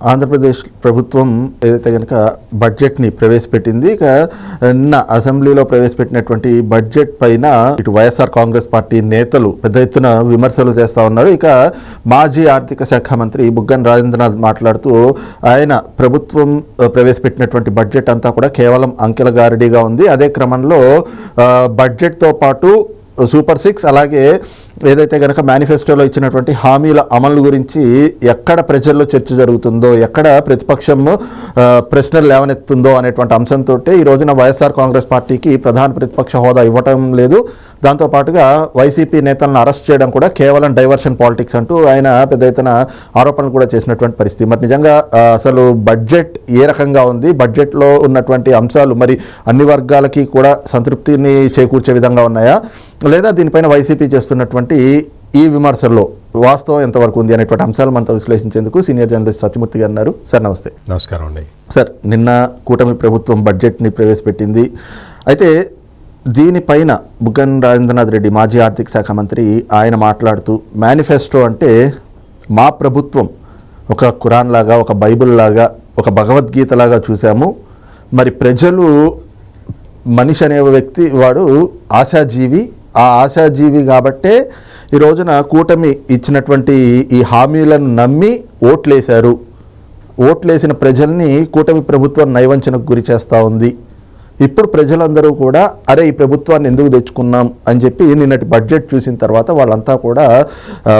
ఆంధ్రప్రదేశ్ ప్రభుత్వం ఏదైతే కనుక బడ్జెట్ని ప్రవేశపెట్టింది ఇక నిన్న అసెంబ్లీలో ప్రవేశపెట్టినటువంటి బడ్జెట్ పైన ఇటు వైఎస్ఆర్ కాంగ్రెస్ పార్టీ నేతలు పెద్ద ఎత్తున విమర్శలు చేస్తూ ఉన్నారు. ఇక మాజీ ఆర్థిక శాఖ మంత్రి బుగ్గన్ రాజేంద్రనాథ్ మాట్లాడుతూ ఆయన ప్రభుత్వం ప్రవేశపెట్టినటువంటి బడ్జెట్ అంతా కూడా కేవలం అంకెల గారడీగా ఉంది. అదే క్రమంలో బడ్జెట్తో పాటు సూపర్ సిక్స్ అలాగే ఏదైతే కనుక మేనిఫెస్టోలో ఇచ్చినటువంటి హామీల అమలు గురించి ఎక్కడ ప్రజల్లో చర్చ జరుగుతుందో ఎక్కడ ప్రతిపక్షం ప్రశ్నలు లేవనెత్తుందో అనేటువంటి అంశంతో ఈ రోజున వైఎస్ఆర్ కాంగ్రెస్ పార్టీకి ప్రధాన ప్రతిపక్ష హోదా ఇవ్వటం లేదు. దాంతోపాటుగా వైసీపీ నేతలను అరెస్ట్ చేయడం కూడా కేవలం డైవర్షన్ పాలిటిక్స్ అంటూ ఆయన పెద్ద ఎత్తున ఆరోపణలు కూడా చేసినటువంటి పరిస్థితి. మరి నిజంగా అసలు బడ్జెట్ ఏ రకంగా ఉంది? బడ్జెట్లో ఉన్నటువంటి అంశాలు మరి అన్ని వర్గాలకి కూడా సంతృప్తిని చేకూర్చే విధంగా ఉన్నాయా? లేదా దీనిపైన వైసీపీ చేస్తున్నటువంటి ఈ విమర్శల్లో వాస్తవం ఎంతవరకు ఉంది అనేటువంటి అంశాలు మనతో విశ్లేషించేందుకు సీనియర్ జర్నలిస్ట్ సత్యమూర్తి గారు ఉన్నారు. సార్ నమస్తే. నమస్కారం అండి. సార్ నిన్న కూటమి ప్రభుత్వం బడ్జెట్ని ప్రవేశపెట్టింది. అయితే దీనిపైన బుగ్గన్ రాజేంద్రనాథ్ రెడ్డి మాజీ ఆర్థిక శాఖ మంత్రి ఆయన మాట్లాడుతూ మేనిఫెస్టో అంటే మా ప్రభుత్వం ఒక ఖురాన్ లాగా ఒక బైబిల్ లాగా ఒక భగవద్గీత లాగా చూసాము మరి ప్రజలు మనిషి అనే వ్యక్తి వాడు ఆశాజీవి ఆ ఆశాజీవి కాబట్టే ఈ రోజున కూటమి ఇచ్చినటువంటి ఈ హామీలను నమ్మి ఓట్లేశారు. ఓట్లేసిన ప్రజల్ని కూటమి ప్రభుత్వం నైవంచనకు గురి చేస్తూ ఉంది. ఇప్పుడు ప్రజలందరూ కూడా అరే ఈ ప్రభుత్వాన్ని ఎందుకు తెచ్చుకున్నాం? అని చెప్పి నిన్నటి బడ్జెట్ చూసిన తర్వాత వాళ్ళంతా కూడా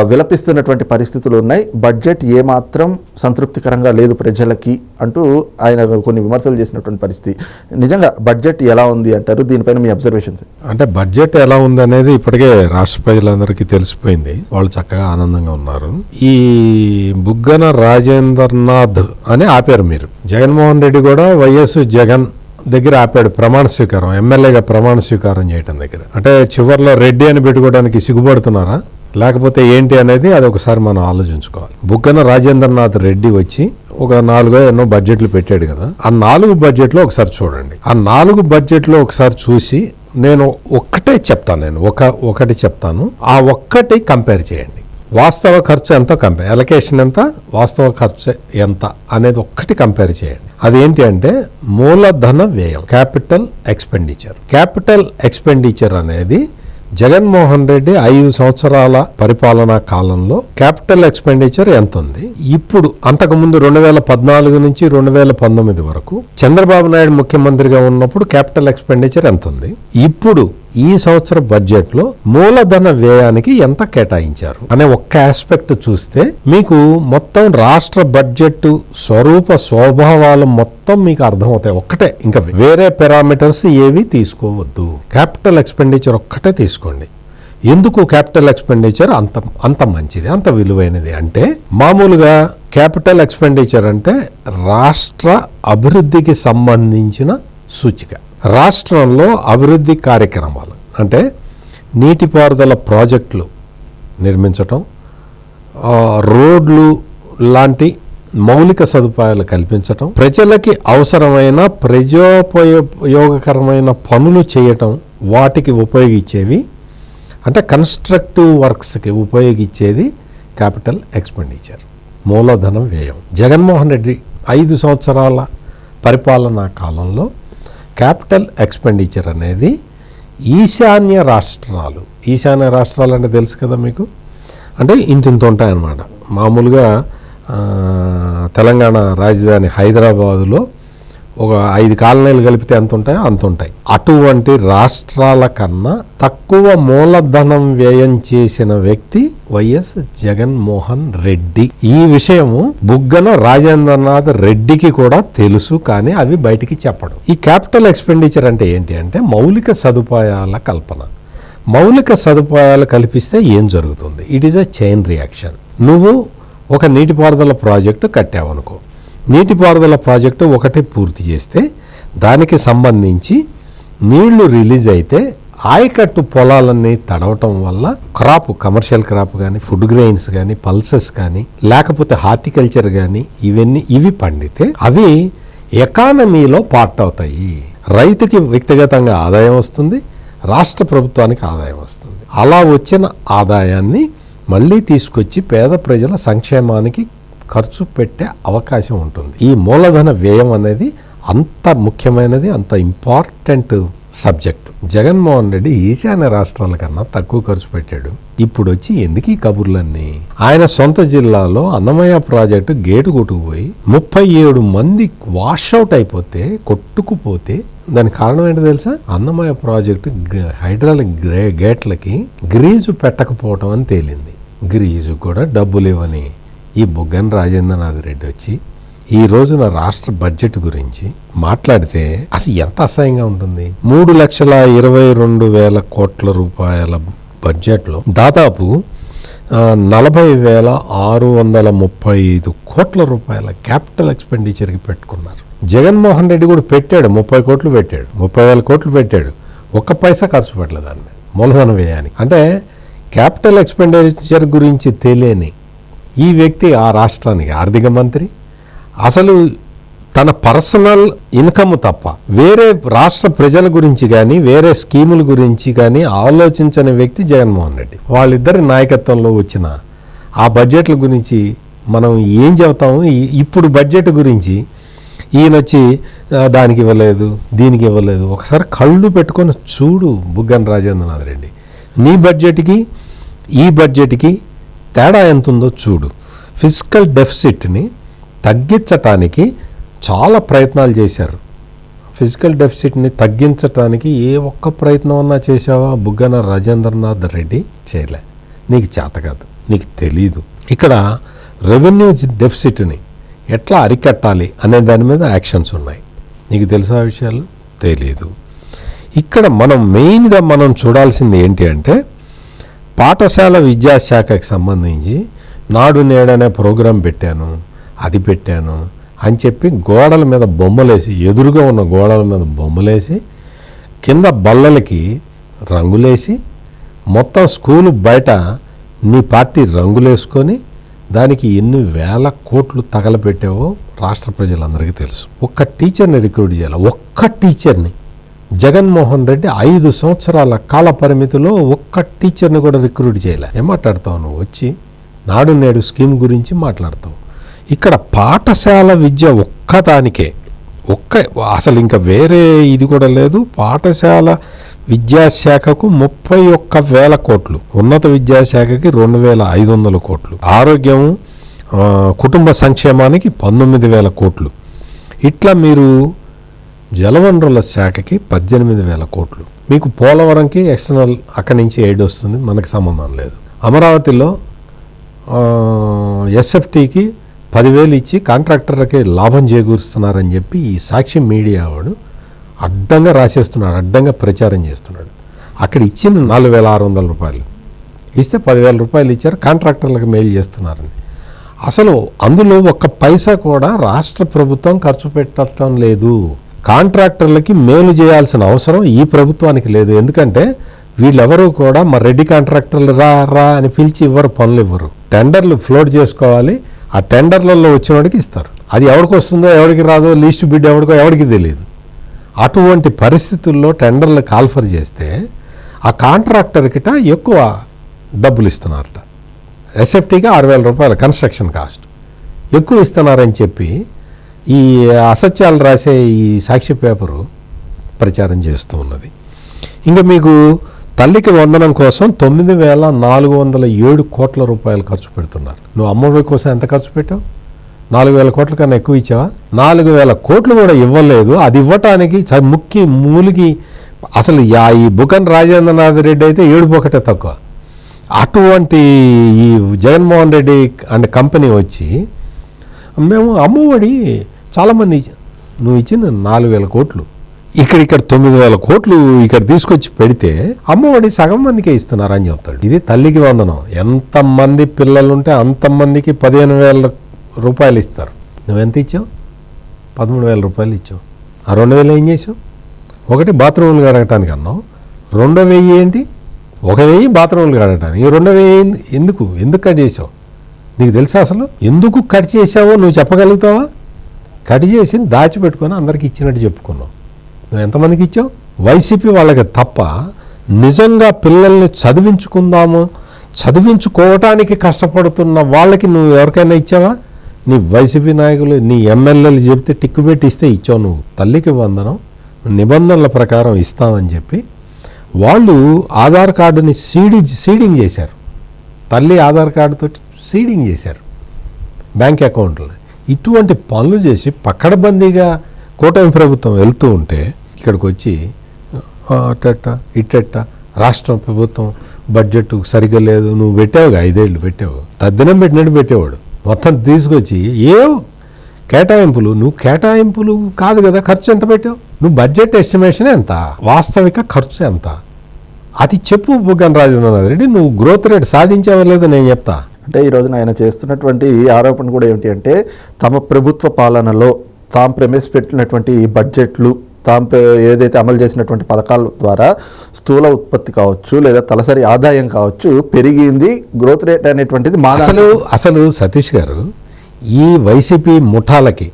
విలపిస్తున్నటువంటి పరిస్థితులు ఉన్నాయి. బడ్జెట్ ఏమాత్రం సంతృప్తికరంగా లేదు ప్రజలకి అంటూ ఆయన కొన్ని విమర్శలు చేసినటువంటి పరిస్థితి. నిజంగా బడ్జెట్ ఎలా ఉంది అంటారు? దీనిపైన మీ అబ్జర్వేషన్స్ అంటే బడ్జెట్ ఎలా ఉంది అనేది ఇప్పటికే రాష్ట్ర ప్రజలందరికీ తెలిసిపోయింది. వాళ్ళు చక్కగా ఆనందంగా ఉన్నారు. ఈ బుగ్గన రాజేంద్రనాథ్ అని ఆపారు మీరు. జగన్మోహన్ రెడ్డి కూడా వైఎస్ జగన్ దగ్గర ఆపాడు ప్రమాణ స్వీకారం ఎమ్మెల్యేగా ప్రమాణ స్వీకారం చేయటం దగ్గర. అంటే చివర్లో రెడ్డి అని పెట్టుకోవడానికి సిగ్గుపడుతున్నారా? లేకపోతే ఏంటి అనేది అది ఒకసారి మనం ఆలోచించుకోవాలి. బుగ్గన రాజేంద్రనాథ్ రెడ్డి వచ్చి ఒక నాలుగో ఎన్నో బడ్జెట్లు పెట్టాడు కదా. ఆ నాలుగు బడ్జెట్లో ఒకసారి చూడండి. ఆ నాలుగు బడ్జెట్లో ఒకసారి చూసి నేను ఒక్కటే చెప్తాను నేను ఒక ఒకటి చెప్తాను. ఆ ఒక్కటి కంపేర్ చేయండి. వాస్తవ ఖర్చు ఎంత కంపేర్ ఎలకేషన్ ఎంత వాస్తవ ఖర్చు ఎంత అనేది ఒక్కటి కంపేర్ చేయండి. అదేంటి అంటే మూలధన వ్యయం క్యాపిటల్ ఎక్స్పెండిచర్ క్యాపిటల్ ఎక్స్పెండిచర్ అనేది జగన్మోహన్ రెడ్డి ఐదు సంవత్సరాల పరిపాలనా కాలంలో క్యాపిటల్ ఎక్స్పెండిచర్ ఎంత ఉంది? ఇప్పుడు అంతకుముందు రెండు వేల పద్నాలుగు నుంచి రెండు వేల పంతొమ్మిది వరకు చంద్రబాబు నాయుడు ముఖ్యమంత్రిగా ఉన్నప్పుడు క్యాపిటల్ ఎక్స్పెండిచర్ ఎంత ఉంది? ఇప్పుడు ఈ సంవత్సర బడ్జెట్లో మూలధన వ్యయానికి ఎంత కేటాయించారు అనే ఒక్క ఆస్పెక్ట్ చూస్తే మీకు మొత్తం రాష్ట్ర బడ్జెట్ స్వరూప స్వభావాలు మొత్తం మీకు అర్థమవుతాయి. ఒక్కటే. ఇంకా వేరే పారామీటర్స్ ఏవి తీసుకోవద్దు. క్యాపిటల్ ఎక్స్పెండిచర్ ఒక్కటే తీసుకోండి. ఎందుకు క్యాపిటల్ ఎక్స్పెండిచర్ అంత అంత మంచిది అంత విలువైనది అంటే మామూలుగా క్యాపిటల్ ఎక్స్పెండిచర్ అంటే రాష్ట్ర అభివృద్ధికి సంబంధించిన సూచిక. రాష్ట్రంలో అభివృద్ధి కార్యక్రమాలు అంటే నీటిపారుదల ప్రాజెక్టులు నిర్మించటం రోడ్లు లాంటి మౌలిక సదుపాయాలు కల్పించటం ప్రజలకి అవసరమైన ప్రజోపయోగకరమైన పనులు చేయటం వాటికి ఉపయోగించేవి అంటే కన్స్ట్రక్టివ్ వర్క్స్కి ఉపయోగించేది క్యాపిటల్ ఎక్స్పెండిచర్ మూలధనం వ్యయం. జగన్మోహన్ రెడ్డి ఐదు సంవత్సరాల పరిపాలనా కాలంలో క్యాపిటల్ ఎక్స్పెండిచర్ అనేది ఈశాన్య రాష్ట్రాలు. ఈశాన్య రాష్ట్రాలు అంటే తెలుసు కదా మీకు? అంటే ఇంతింత ఉంటాయన్నమాట. మామూలుగా తెలంగాణ రాజధాని హైదరాబాదులో ఒక ఐదు కాలనీలు కలిపితే ఎంత ఉంటాయో అంత ఉంటాయి అటువంటి రాష్ట్రాల కన్నా తక్కువ మూలధనం వ్యయం చేసిన వ్యక్తి వైఎస్ జగన్మోహన్ రెడ్డి. ఈ విషయము బుగ్గన రాజేంద్రనాథ్ రెడ్డికి కూడా తెలుసు కానీ అవి బయటికి చెప్పడం. ఈ క్యాపిటల్ ఎక్స్పెండిచర్ అంటే ఏంటి అంటే మౌలిక సదుపాయాల కల్పన. మౌలిక సదుపాయాలు కల్పిస్తే ఏం జరుగుతుంది? It is a chain reaction నువ్వు ఒక నీటిపారుదల ప్రాజెక్టు కట్టావనుకో. నీటిపారుదల ప్రాజెక్టు ఒకటే పూర్తి చేస్తే దానికి సంబంధించి నీళ్ళు రిలీజ్ అయితే ఆయకట్టు పొలాలన్నీ తడవటం వల్ల క్రాప్ కమర్షియల్ క్రాప్ కానీ ఫుడ్ గ్రెయిన్స్ కానీ పల్సెస్ కానీ లేకపోతే హార్టికల్చర్ కానీ ఇవన్నీ ఇవి పండితే అవి ఎకానమీలో పార్ట్ అవుతాయి. రైతుకి వ్యక్తిగతంగా ఆదాయం వస్తుంది రాష్ట్ర ప్రభుత్వానికి ఆదాయం వస్తుంది. అలా వచ్చిన ఆదాయాన్ని మళ్ళీ తీసుకొచ్చి పేద ప్రజల సంక్షేమానికి ఖర్చు పెట్టే అవకాశం ఉంటుంది. ఈ మూలధన వ్యయం అనేది అంత ముఖ్యమైనది అంత ఇంపార్టెంట్ సబ్జెక్ట్. జగన్మోహన్ రెడ్డి ఈశాన్య రాష్ట్రాల కన్నా తక్కువ ఖర్చు పెట్టాడు. ఇప్పుడు వచ్చి ఎందుకు ఈ కబుర్లన్నీ? ఆయన సొంత జిల్లాలో అన్నమయ్య ప్రాజెక్టు గేటు కొట్టుకుపోయి ముప్పై ఏడు మంది వాషౌట్ అయిపోతే కొట్టుకుపోతే దానికి కారణం ఏంటో తెలుసా? అన్నమయ్య ప్రాజెక్టు గ- హైడ్రాలిక్ గ్రే- గేట్లకి గ్రీజు పెట్టకపోవటం అని తేలింది. గ్రీజు కూడా డబ్బులు ఇవ్వని. ఈ బుగ్గన రాజేంద్రనాథ్ రెడ్డి వచ్చి ఈ రోజున రాష్ట్ర బడ్జెట్ గురించి మాట్లాడితే అసలు ఎంత అసహ్యంగా ఉంటుంది? మూడు లక్షల ఇరవై రెండు వేల కోట్ల రూపాయల బడ్జెట్లో దాదాపు నలభై వేల ఆరు వందల ముప్పై ఐదు కోట్ల రూపాయల క్యాపిటల్ ఎక్స్పెండిచర్కి పెట్టుకున్నారు. జగన్మోహన్ రెడ్డి కూడా పెట్టాడు ముప్పై కోట్లు పెట్టాడు ముప్పై వేల కోట్లు పెట్టాడు. ఒక్క పైసా ఖర్చు పెట్టలేదు దాని మీద మూలధన వ్యయానికి. అంటే క్యాపిటల్ ఎక్స్పెండిచర్ గురించి తెలియని ఈ వ్యక్తి ఆ రాష్ట్రానికి ఆర్థిక మంత్రి. అసలు తన పర్సనల్ ఇన్కమ్ తప్ప వేరే రాష్ట్ర ప్రజల గురించి కానీ వేరే స్కీముల గురించి కానీ ఆలోచించని వ్యక్తి జగన్మోహన్ రెడ్డి. వాళ్ళిద్దరి నాయకత్వంలో వచ్చిన ఆ బడ్జెట్ల గురించి మనం ఏం చెబుతాము? ఇప్పుడు బడ్జెట్ గురించి ఈయన వచ్చి దానికి ఇవ్వలేదు దీనికి ఇవ్వలేదు. ఒకసారి కళ్ళు పెట్టుకొని చూడు బుగ్గన రాజేంద్రనాథ్ రెడ్డి. నీ బడ్జెట్కి ఈ బడ్జెట్కి తేడా ఎంత ఉందో చూడు. ఫిజికల్ డెఫిసిట్ని తగ్గించటానికి చాలా ప్రయత్నాలు చేశారు. ఫిజికల్ డెఫిసిట్ని తగ్గించటానికి ఏ ఒక్క ప్రయత్నం అన్నా చేసావా బుగ్గన రాజేంద్రనాథ్ రెడ్డి చేయలే. నీకు చేత కాదు. నీకు తెలీదు. ఇక్కడ రెవెన్యూ డెఫిసిట్ని ఎట్లా అరికట్టాలి అనే దాని మీద యాక్షన్స్ ఉన్నాయి. నీకు తెలిసా విషయాలు? తెలీదు. ఇక్కడ మనం మెయిన్గా మనం చూడాల్సింది ఏంటి అంటే పాఠశాల విద్యాశాఖకి సంబంధించి నాడు నేడనే ప్రోగ్రాం పెట్టాను అది పెట్టాను అని చెప్పి గోడల మీద బొమ్మలేసి ఎదురుగా ఉన్న గోడల మీద బొమ్మలేసి కింద బల్లలకి రంగులేసి మొత్తం స్కూలు బయట నీ పార్టీ రంగులేసుకొని దానికి ఎన్ని వేల కోట్లు తగలపెట్టావో రాష్ట్ర ప్రజలందరికీ తెలుసు. ఒక్క టీచర్ని రిక్రూట్ చేయాలి. ఒక్క టీచర్ని. జగన్మోహన్ రెడ్డి ఐదు సంవత్సరాల కాల పరిమితిలో ఒక్క టీచర్ని కూడా రిక్రూట్ చేయలే. ఏం మాట్లాడతావు నువ్వు? వచ్చి నాడు నేడు స్కీమ్ గురించి మాట్లాడతావు. ఇక్కడ పాఠశాల విద్య ఒక్కదానికే. ఒక్క అసలు ఇంకా వేరే ఇది కూడా లేదు. పాఠశాల విద్యాశాఖకు ముప్పై ఒక్క వేల కోట్లు. ఉన్నత విద్యాశాఖకి రెండు వేల ఐదు వందల కోట్లు. ఆరోగ్యం కుటుంబ సంక్షేమానికి పంతొమ్మిది వేల కోట్లు. ఇట్లా మీరు జలవనరుల శాఖకి పద్దెనిమిది వేల కోట్లు. మీకు పోలవరంకి ఎక్స్టర్నల్ అక్కడి నుంచి ఎయిడ్ వస్తుంది మనకు సంబంధం లేదు. అమరావతిలో ఎస్ఎఫ్టీకి పదివేలు ఇచ్చి కాంట్రాక్టర్లకి లాభం చేకూరుస్తున్నారని చెప్పి ఈ సాక్షి మీడియా వాడు అడ్డంగా రాసేస్తున్నాడు అడ్డంగా ప్రచారం చేస్తున్నాడు. అక్కడ ఇచ్చిన నాలుగు వేల ఆరు వందల రూపాయలు. ఇస్తే పదివేల రూపాయలు ఇచ్చారు కాంట్రాక్టర్లకు మెయిల్ చేస్తున్నారని. అసలు అందులో ఒక్క పైసా కూడా రాష్ట్ర ప్రభుత్వం ఖర్చు పెట్టడం లేదు. కాంట్రాక్టర్లకి మేలు చేయాల్సిన అవసరం ఈ ప్రభుత్వానికి లేదు. ఎందుకంటే వీళ్ళెవరూ కూడా మా రెడ్డి కాంట్రాక్టర్లు రా రా అని పిలిచి ఇవ్వరు పనులు ఇవ్వరు. టెండర్లు ఫ్లోట్ చేసుకోవాలి. ఆ టెండర్లలో వచ్చినవాడికి ఇస్తారు. అది ఎవరికి వస్తుందో ఎవరికి రాదో లీస్ట్ బిడ్ ఎవరికో ఎవరికి తెలియదు. అటువంటి పరిస్థితుల్లో టెండర్లు కాల్ఫర్ చేస్తే ఆ కాంట్రాక్టర్కిట ఎక్కువ డబ్బులు ఇస్తున్నారట. ఎస్ఎఫ్టీగా ఆరు వేల రూపాయల కన్స్ట్రక్షన్ కాస్ట్. ఎక్కువ ఇస్తున్నారని చెప్పి ఈ అసత్యాలు రాసే ఈ సాక్షి పేపరు ప్రచారం చేస్తూ ఉన్నది. ఇంకా మీకు తల్లికి వందనం కోసం తొమ్మిది వేల నాలుగు వందల ఏడు కోట్ల రూపాయలు ఖర్చు పెడుతున్నారు. నువ్వు అమ్మఒడి కోసం ఎంత ఖర్చు పెట్టావు? నాలుగు వేల కోట్ల కన్నా ఎక్కువ ఇచ్చావా? నాలుగు వేల కోట్లు కూడా ఇవ్వలేదు. అది ఇవ్వటానికి ముక్కి మూలికి అసలు యా- ఈ బుకన్ రాజేంద్రనాథ్ రెడ్డి అయితే ఏడు ఒకటే తక్కువ. అటువంటి ఈ జగన్మోహన్ రెడ్డి అండ్ కంపెనీ వచ్చి మేము అమ్మఒడి చాలామంది నువ్వు ఇచ్చిన నాలుగు వేల కోట్లు. ఇక్కడ ఇక్కడ తొమ్మిది వేల కోట్లు ఇక్కడ తీసుకొచ్చి పెడితే అమ్మఒడి సగం మందికే ఇస్తున్నారు అని చెప్తాడు. ఇది తల్లికి వందనం. ఎంతమంది పిల్లలుంటే అంతమందికి పదిహేను వేల రూపాయలు ఇస్తారు. నువ్వెంత ఇచ్చావు? పదమూడు వేల రూపాయలు ఇచ్చావు. ఆ రెండు వేలు ఏం చేసావు ఒకటి బాత్రూములు కడగటానికి అన్నావు. రెండో వెయ్యి ఏంటి? ఒక వెయ్యి బాత్రూములు కడగటానికి. ఈ రెండో వెయ్యి ఎందుకు? ఎందుకు కట్ చేసావు నీకు తెలుసా అసలు? ఎందుకు కట్ చేసావో నువ్వు చెప్పగలుగుతావా? కట్ చేసి దాచిపెట్టుకొని అందరికి ఇచ్చినట్టు చెప్పుకున్నావు. నువ్వు ఎంతమందికి ఇచ్చావు? వైసీపీ వాళ్ళకి తప్ప నిజంగా పిల్లల్ని చదివించుకుందాము చదివించుకోవటానికి కష్టపడుతున్న వాళ్ళకి నువ్వు ఎవరికైనా ఇచ్చావా? నీ వైసీపీ నాయకులు నీ ఎమ్మెల్యేలు చెప్తే టిక్కు పెట్టి ఇస్తే ఇచ్చావు నువ్వు. తల్లికి వందనం నిబంధనల ప్రకారం ఇస్తామని చెప్పి వాళ్ళు ఆధార్ కార్డుని సీడి సీడింగ్ చేశారు. తల్లి ఆధార్ కార్డుతో సీడింగ్ చేశారు. బ్యాంక్ అకౌంట్లో. ఇటువంటి పనులు చేసి పక్కడబందీగా కూటమి ప్రభుత్వం వెళ్తూ ఉంటే ఇక్కడికి వచ్చి "ఆ, అట్టట్ట ఇట్టట్ట రాష్ట్ర ప్రభుత్వం బడ్జెట్ సరిగ్గా లేదు నువ్వు పెట్టావుగా ఐదేళ్ళు పెట్టావు తద్దినం పెట్టినట్టు పెట్టేవాడు. మొత్తం తీసుకొచ్చి ఏ కేటాయింపులు? నువ్వు కేటాయింపులు కాదు కదా ఖర్చు ఎంత పెట్టావు? నువ్వు బడ్జెట్ ఎస్టిమేషన్ ఎంత? వాస్తవిక ఖర్చు ఎంత? అది చెప్పు బుగ్గన రాజేంద్రనాథ్ రెడ్డి నువ్వు గ్రోత్ రేట్ సాధించావో లేదో నేను చెప్తా. అంటే ఈ రోజున ఆయన చేస్తున్నటువంటి ఆరోపణ కూడా ఏమిటి అంటే తమ ప్రభుత్వ పాలనలో తాము ప్రవేశపెట్టినటువంటి ఈ బడ్జెట్లు తాము ఏదైతే అమలు చేసినటువంటి పథకాల ద్వారా స్థూల ఉత్పత్తి కావచ్చు లేదా తలసరి ఆదాయం కావచ్చు పెరిగింది గ్రోత్ రేట్ అనేటువంటిది మా అసలు అసలు సతీష్ గారు ఈ వైసీపీ ముఠాలకి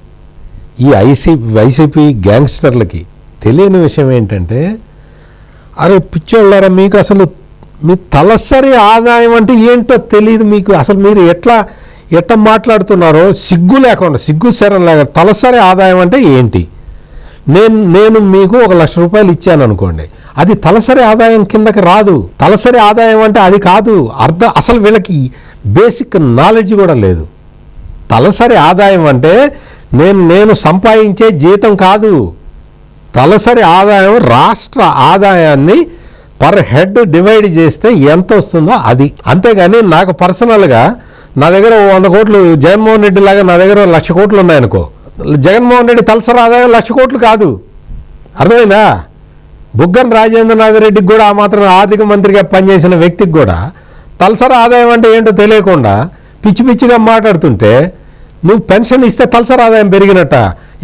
ఈ ఐసీ వైసీపీ గ్యాంగ్స్టర్లకి తెలియని విషయం ఏంటంటే అరే పిచ్చోళ్ళారా మీకు అసలు మీ తలసరి ఆదాయం అంటే ఏంటో తెలియదు మీకు. అసలు మీరు ఎట్లా ఎట్లా మాట్లాడుతున్నారో సిగ్గు లేకుండా సిగ్గు శరం లేకుండా తలసరి ఆదాయం అంటే ఏంటి? నేను నేను మీకు ఒక లక్ష రూపాయలు ఇచ్చాను అనుకోండి. అది తలసరి ఆదాయం కిందకి రాదు. తలసరి ఆదాయం అంటే అది కాదు. అర్థం అసలు వీళ్ళకి బేసిక్ నాలెడ్జ్ కూడా లేదు. తలసరి ఆదాయం అంటే నేను నేను సంపాదించే జీతం కాదు. తలసరి ఆదాయం రాష్ట్ర ఆదాయాన్ని పర్ హెడ్ డివైడ్ చేస్తే ఎంత వస్తుందో అది. అంతేగాని నాకు పర్సనల్గా నా దగ్గర వంద కోట్లు జగన్మోహన్ రెడ్డి లాగా నా దగ్గర లక్ష కోట్లు ఉన్నాయనుకో. జగన్మోహన్ రెడ్డి తలసరి ఆదాయం లక్ష కోట్లు కాదు. అర్థమైందా? బుగ్గన రాజేంద్రనాథ్ రెడ్డికి కూడా ఆ మాత్రం ఆర్థిక మంత్రిగా పనిచేసిన వ్యక్తికి కూడా తలసరి ఆదాయం అంటే ఏంటో తెలియకుండా పిచ్చి పిచ్చిగా మాట్లాడుతుంటే నువ్వు పెన్షన్ ఇస్తే తలసరి ఆదాయం పెరిగినట్ట?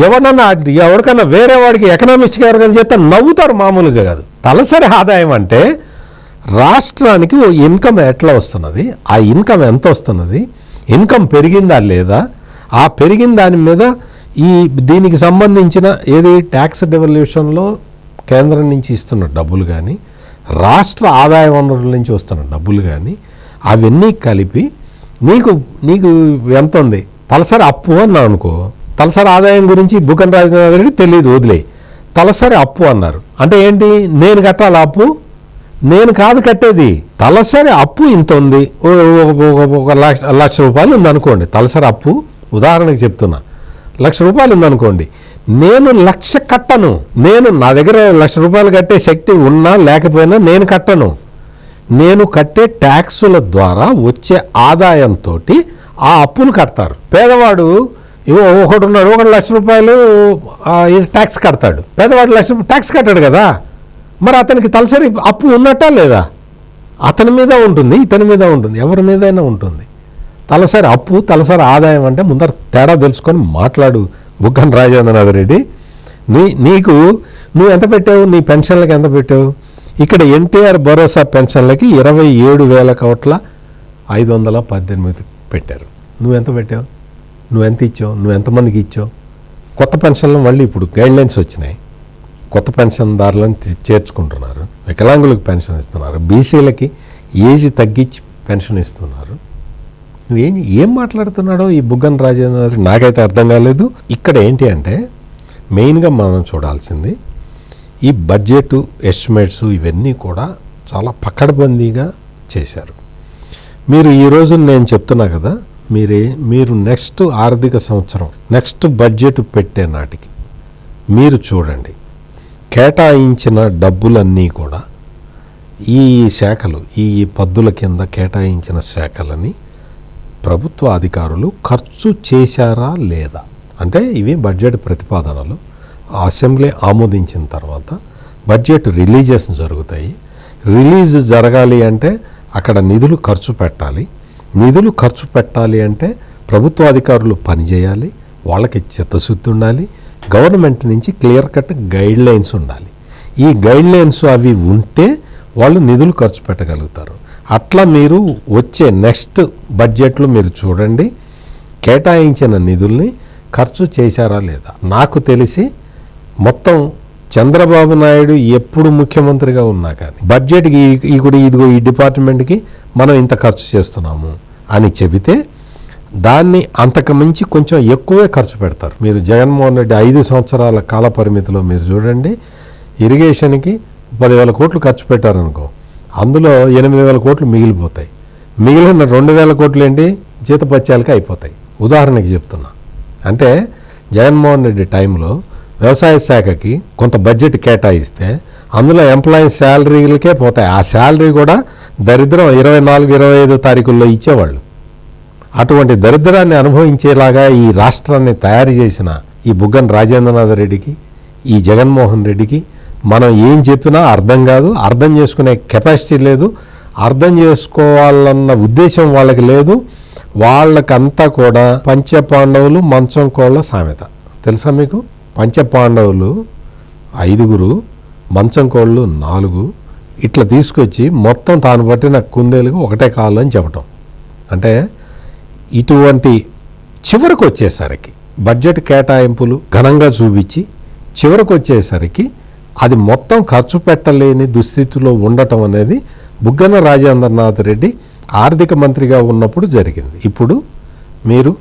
ఎవరినన్నా ఎవరికన్నా వేరే వాడికి ఎకనామిస్ట్ ఎవరికైనా చేస్తే నవ్వుతారు మామూలుగా కాదు. తలసరి ఆదాయం అంటే రాష్ట్రానికి ఓ ఇన్కమ్ ఎట్లా వస్తున్నది? ఆ ఇన్కమ్ ఎంత వస్తున్నది? ఇన్కమ్ పెరిగిందా లేదా? ఆ పెరిగిన దాని మీద ఈ దీనికి సంబంధించిన ఏది ట్యాక్స్ డెవల్యూషన్లో కేంద్రం నుంచి ఇస్తున్న డబ్బులు కానీ రాష్ట్ర ఆదాయ వనరుల నుంచి వస్తున్న డబ్బులు కానీ అవన్నీ కలిపి నీకు నీకు ఎంత ఉంది తలసరి అప్పు అన్నా అనుకో తలసరి ఆదాయం గురించి బుకన్ రాజేంద్ర రెడ్డి తెలియదు వదిలేయి. తలసరి అప్పు అన్నారు. అంటే ఏంటి? నేను కట్టాలి అప్పు? నేను కాదు కట్టేది. తలసరి అప్పు ఇంత ఉంది. ఓ- ఒక లక్ష లక్ష రూపాయలు ఉందనుకోండి. తలసరి అప్పు ఉదాహరణకి చెప్తున్నా. లక్ష రూపాయలు ఉందనుకోండి. నేను లక్ష కట్టను. నేను నా దగ్గర లక్ష రూపాయలు కట్టే శక్తి ఉన్నా లేకపోయినా నేను కట్టను. నేను కట్టే ట్యాక్సుల ద్వారా వచ్చే ఆదాయంతో ఆ అప్పును కడతారు. పేదవాడు ఇవో ఒకడు ఉన్నాడు ఒకడు లక్ష రూపాయలు ట్యాక్స్ కడతాడు. పేదవాడు లక్ష రూపాయలు ట్యాక్స్ కట్టాడు కదా. మరి అతనికి తలసరి అప్పు ఉన్నట్టా లేదా? అతని మీద ఉంటుంది ఇతని మీద ఉంటుంది ఎవరి మీదైనా ఉంటుంది. తలసరి అప్పు తలసరి ఆదాయం అంటే ముందర తేడా తెలుసుకొని మాట్లాడు బుగ్గన రాజేంద్రనాథ్ రెడ్డి. నీ నీకు నువ్వు ఎంత పెట్టావు? నీ పెన్షన్లకి ఎంత పెట్టావు? ఇక్కడ ఎన్టీఆర్ భరోసా పెన్షన్లకి ఇరవై ఏడు వేల కోట్ల ఐదు వందల పద్దెనిమిది పెట్టారు. నువ్వు ఎంత పెట్టావు? నువ్వు ఎంత ఇచ్చావు? నువ్వు ఎంతమందికి ఇచ్చావు కొత్త పెన్షన్లు మళ్ళీ ఇప్పుడు గైడ్ లైన్స్ వచ్చినాయి. కొత్త పెన్షన్దారులను చేర్చుకుంటున్నారు. వికలాంగులకు పెన్షన్ ఇస్తున్నారు. బీసీలకి ఏజ్ తగ్గించి పెన్షన్ ఇస్తున్నారు. నువ్వేం ఏం మాట్లాడుతున్నాడో ఈ బుగ్గన్ రాజేంద్ర నాకైతే అర్థం కాలేదు. ఇక్కడ ఏంటి అంటే మెయిన్గా మనం చూడాల్సింది ఈ బడ్జెట్ ఎస్టిమేట్స్ ఇవన్నీ కూడా చాలా పక్కడబందీగా చేశారు. మీరు ఈరోజు నేను చెప్తున్నా కదా మీరే మీరు నెక్స్ట్ ఆర్థిక సంవత్సరం నెక్స్ట్ బడ్జెట్ పెట్టే నాటికి మీరు చూడండి. కేటాయించిన డబ్బులన్నీ కూడా ఈ శాఖలు ఈ పద్దుల కింద కేటాయించిన శాఖలని ప్రభుత్వ అధికారులు ఖర్చు చేశారా లేదా? అంటే ఇవి బడ్జెట్ ప్రతిపాదనలు. అసెంబ్లీ ఆమోదించిన తర్వాత బడ్జెట్ రిలీజెస్ జరుగుతాయి. రిలీజ్ జరగాలి అంటే అక్కడ నిధులు ఖర్చు పెట్టాలి. నిధులు ఖర్చు పెట్టాలి అంటే ప్రభుత్వ అధికారులు పనిచేయాలి వాళ్ళకి చిత్తశుద్ధి ఉండాలి గవర్నమెంట్ నుంచి క్లియర్ కట్ గైడ్ లైన్స్ ఉండాలి. ఈ గైడ్ లైన్స్ అవి ఉంటే వాళ్ళు నిధులు ఖర్చు పెట్టగలుగుతారు. అట్లా మీరు వచ్చే నెక్స్ట్ బడ్జెట్లో మీరు చూడండి కేటాయించిన నిధుల్ని ఖర్చు చేశారా లేదా? నాకు తెలిసి మొత్తం చంద్రబాబు నాయుడు ఎప్పుడు ముఖ్యమంత్రిగా ఉన్నా కానీ బడ్జెట్కి ఈ- కూడా ఇదిగో ఈ డిపార్ట్మెంట్కి మనం ఇంత ఖర్చు చేస్తున్నాము అని చెబితే దాన్ని అంతకు మించి కొంచెం ఎక్కువే ఖర్చు పెడతారు. మీరు జగన్మోహన్ రెడ్డి ఐదు సంవత్సరాల కాల పరిమితిలో మీరు చూడండి ఇరిగేషన్కి పదివేల కోట్లు ఖర్చు పెట్టారనుకో అందులో ఎనిమిది వేల కోట్లు మిగిలిపోతాయి. మిగిలిన రెండు వేల కోట్లు ఏంటి? జీతపత్యాలకి అయిపోతాయి. ఉదాహరణకి చెప్తున్నా. అంటే జగన్మోహన్ రెడ్డి టైంలో వ్యవసాయ శాఖకి కొంత బడ్జెట్ కేటాయిస్తే అందులో ఎంప్లాయీస్ శాలరీలకే పోతాయి. ఆ శాలరీ కూడా దరిద్రం ఇరవై నాలుగు ఇరవై ఐదు తారీఖుల్లో ఇచ్చేవాళ్ళు. అటువంటి దరిద్రాన్ని అనుభవించేలాగా ఈ రాష్ట్రాన్ని తయారు చేసిన ఈ బుగ్గన రాజేంద్రనాథ్ రెడ్డికి ఈ జగన్మోహన్ రెడ్డికి మనం ఏం చెప్పినా అర్థం కాదు. అర్థం చేసుకునే కెపాసిటీ లేదు. అర్థం చేసుకోవాలన్న ఉద్దేశం వాళ్ళకి లేదు. వాళ్ళకంతా కూడా పంచపాండవులు మంచం కోళ్ళ సామెత. తెలుసా మీకు? పంచపాండవులు ఐదుగురు మంచం కోళ్ళు నాలుగు ఇట్లా తీసుకొచ్చి మొత్తం తాను పట్టిన కుందేలుగా ఒకటే కాళ్ళు అని చెప్పటం. అంటే ఇటువంటి చివరకు వచ్చేసరికి బడ్జెట్ కేటాయింపులు ఘనంగా చూపించి చివరకు వచ్చేసరికి అది మొత్తం ఖర్చు పెట్టలేని దుస్థితిలో ఉండటం అనేది బుగ్గన రాజేంద్రనాథ్ రెడ్డి ఆర్థిక మంత్రిగా ఉన్నప్పుడు జరిగింది. ఇప్పుడు మీరు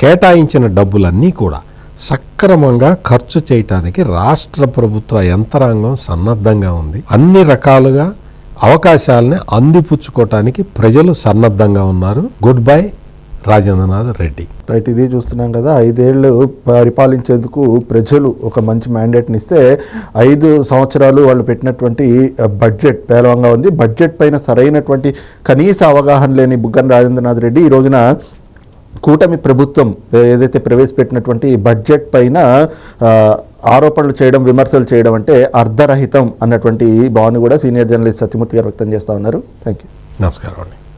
కేటాయించిన డబ్బులన్నీ కూడా సక్రమంగా ఖర్చు చేయటానికి రాష్ట్ర ప్రభుత్వ యంత్రాంగం సన్నద్ధంగా ఉంది. అన్ని రకాలుగా అవకాశాలని అందిపుచ్చుకోవటానికి ప్రజలు సన్నద్ధంగా ఉన్నారు. Good bye Rajendranath Reddy. Right ఇది చూస్తున్నాం కదా. ఐదేళ్ళు పరిపాలించేందుకు ప్రజలు ఒక మంచి మ్యాండేట్ని ఇస్తే ఐదు సంవత్సరాలు వాళ్ళు పెట్టినటువంటి బడ్జెట్ పేలవంగా ఉంది. బడ్జెట్ పైన సరైనటువంటి కనీస అవగాహన లేని బుగ్గన రాజేంద్రనాథ్ రెడ్డి ఈ రోజున కూటమి ప్రభుత్వం ఏదైతే ప్రవేశపెట్టినటువంటి బడ్జెట్ పైన ఆరోపణలు చేయడం విమర్శలు చేయడం అంటే అర్ధరహితం అన్నటువంటి భావన కూడా సీనియర్ జర్నలిస్ట్ సత్యమూర్తి గారు వ్యక్తం చేస్తూ ఉన్నారు. థ్యాంక్ యూ నమస్కారం అండి.